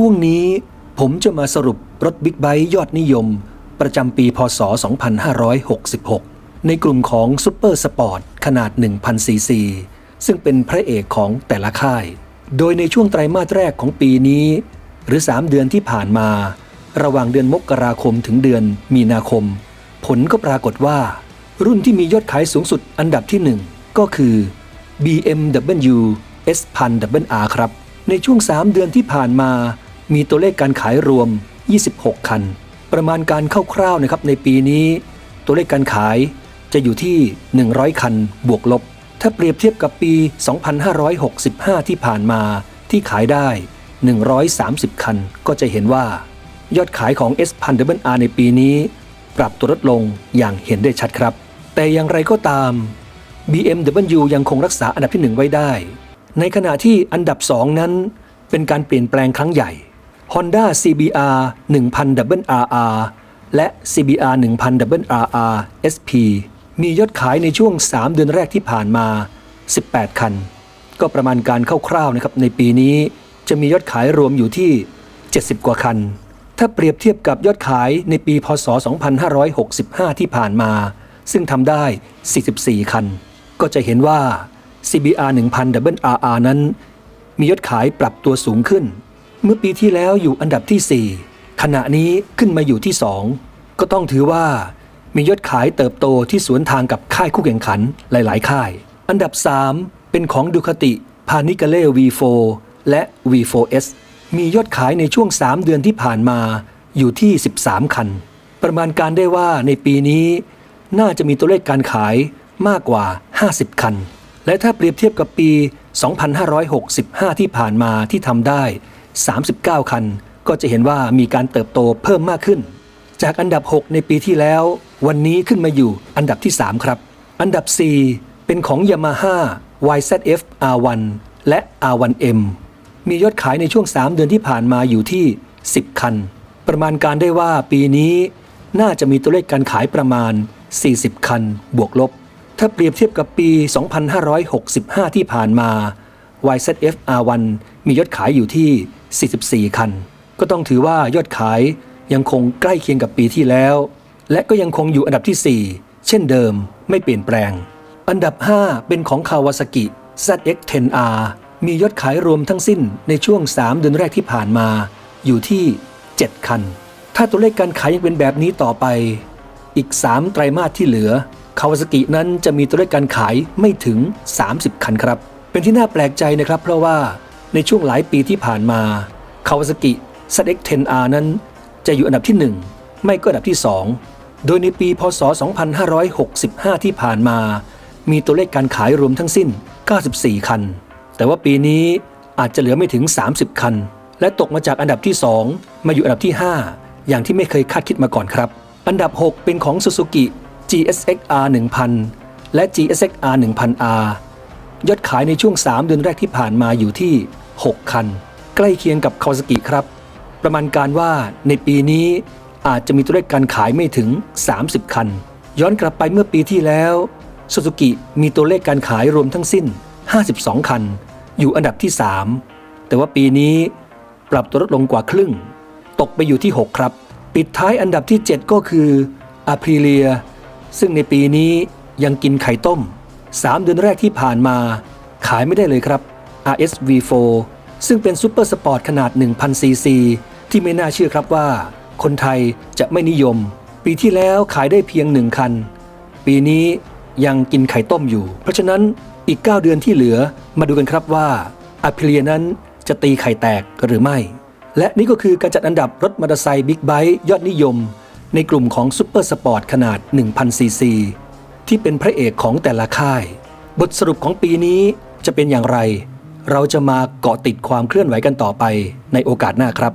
ช่วงนี้ผมจะมาสรุปรถบิ๊กไบค์ยอดนิยม ประจำปีพศ 2566 ในกลุ่มของซูเปอร์สปอร์ตขนาด 1,000 ซีซี ซึ่งเป็นพระเอกของแต่ละค่าย โดยในช่วงไตรมาสแรกของปีนี้ หรือ 3 เดือนที่ผ่านมา ระหว่างเดือนมกราคมถึงเดือนมีนาคม ผลก็ปรากฏว่า รุ่นที่มียอดขายสูงสุดอันดับที่ 1 ก็คือ BMW S 1 0 0 R ครับ ในช่วง 3 เดือนที่ผ่านมา มีตัวเลขการขายรวม 26 คัน ประมาณการคร่าวๆนะครับในปีนี้ ตัวเลขการขายจะอยู่ที่ 100 คันบวกลบ ถ้าเปรียบเทียบกับปี 2565 ที่ผ่านมาที่ขายได้ 130 คัน ก็จะเห็นว่า ยอดขายของ S 1 0 0 R ในปีนี้ ปรับตัวลดลงอย่างเห็นได้ชัดครับ แต่อย่างไรก็ตาม BMW ยังคงรักษาอันดับที่ 1 ไว้ได้ ในขณะที่อันดับ 2 นั้นเป็นการเปลี่ยนแปลงครั้งใหญ่ Honda CBR 1000 RR และ CBR 1000 RR SP มียอดขายในช่วง 3 เดือนแรกที่ผ่านมา 18 คัน ก็ประมาณการคร่าวๆนะครับในปีนี้จะมียอดขายรวมอยู่ที่ 70 กว่าคัน ถ้าเปรียบเทียบกับยอดขายในปีพศ 2565 ที่ผ่านมา ซึ่งทำได้ 44 คัน ก็จะเห็นว่า CBR 1000 RR นั้น มียอดขายปรับตัวสูงขึ้น เมื่อปีที่แล้วอยู่อันดับที่ 4 ขณะนี้ขึ้นมาอยู่ที่ 2 ก็ต้องถือว่า มียอดขายเติบโตที่สวนทางกับค่ายคู่แข่งขันหลาย ๆ ค่าย อันดับ 3 เป็นของดูคาติพานิกาเล่ V4 และ V4S มียอดขายในช่วง 3 เดือนที่ผ่านมาอยู่ที่ 13 คัน ประมาณการได้ว่าในปีนี้ น่าจะมีตัวเลขการขายมากกว่า 50 คัน และถ้าเปรียบเทียบกับปี 2565 ที่ผ่านมาที่ทำได้ 39 คัน ก็จะเห็นว่ามีการเติบโตเพิ่มมากขึ้น จากอันดับ 6 ในปีที่แล้ว วันนี้ขึ้นมาอยู่อันดับที่ 3 ครับ อันดับ 4 เป็นของ Yamaha YZF R1 และ R1M มียอดขายในช่วง 3 เดือนที่ผ่านมาอยู่ที่ 10 คัน ประมาณการได้ว่าปีนี้น่าจะมีตัวเลขการขายประมาณ 40 คัน บวกลบ ถ้าเปรียบเทียบกับปี 2565 ที่ผ่านมา YZF R1 มียอดขายอยู่ที่ 44 คัน ก็ต้องถือว่ายอดขายยังคงใกล้เคียงกับปีที่แล้ว และก็ยังคงอยู่อันดับที่ 4 เช่นเดิมไม่เปลี่ยนแปลง อันดับ 5 เป็นของคาวาซากิ ZX-10R มียอดขายรวมทั้งสิ้นในช่วง 3 เดือนแรกที่ผ่านมา อยู่ที่ 7 คัน ถ้าตัวเลขการขายยังเป็นแบบนี้ต่อไป อีก 3 ไตรมาสที่เหลือคาวาซากินั้นจะมีตัวเลขการขายไม่ถึง 30 คันครับ เป็นที่น่าแปลกใจนะครับ เพราะว่า ในช่วงหลายปีที่ผ่านมาคาวาซากิ ZX-10R นั้น จะอยู่อันดับที่ 1 ไม่ก็อันดับที่ 2 โดยในปีพศ 2565 ที่ผ่านมา มีตัวเลขการขายรวมทั้งสิ้น 94 คัน แต่ว่าปีนี้อาจจะเหลือไม่ถึง 30 คัน และตกมาจากอันดับที่ 2 มาอยู่อันดับที่ 5 อย่างที่ไม่เคยคาดคิดมาก่อนครับ อันดับ 6 เป็นของ Suzuki GSX-R 1000 และ GSX-R 1000R ยอดขายในช่วง 3 เดือนแรกที่ผ่านมาอยู่ที่ 6 คัน ใกล้เคียงกับคาวาซากิครับ ประมาณการว่าในปีนี้อาจจะมีตัวเลขการขายไม่ถึง 30 คัน ย้อนกลับไปเมื่อปีที่แล้ว Suzuki มีตัวเลขการขายรวมทั้งสิ้น 52 คัน อยู่อันดับที่ 3 แต่ว่าปีนี้ปรับตัวลดลงกว่าครึ่ง ตกไปอยู่ที่ 6 ครับ ปิดท้ายอันดับที่ 7 ก็คือ Aprilia ซึ่งในปีนี้ยังกินไข่ต้ม 3 เดือนแรกที่ผ่านมา ขายไม่ได้เลยครับ RSV4 ซึ่งเป็นซูเปอร์สปอร์ตขนาด 1,000 ซีซี ที่ไม่น่าเชื่อครับว่า คนไทยจะไม่นิยม ปีที่แล้วขายได้เพียง 1 คัน ปีนี้ยังกินไข่ต้มอยู่ เพราะฉะนั้นอีก 9 เดือนที่เหลือมาดูกันครับว่าอ p ิเลียนั้นจะตีไข่แตกหรือไม่ และนี่ก็คือการจัดอันดับรถมอเตอร์ไซค์บิ๊กไบค์ยอดนิยม ในกลุ่มของซูเปอร์สปอร์ตขนาด 1,000 ซีซี ที่เป็นพระเอกของแต่ละค่าย บทสรุปของปีนี้จะเป็นอย่างไร เราจะมาเกาะติดความเคลื่อนไหวกันต่อไปในโอกาสหน้าครับ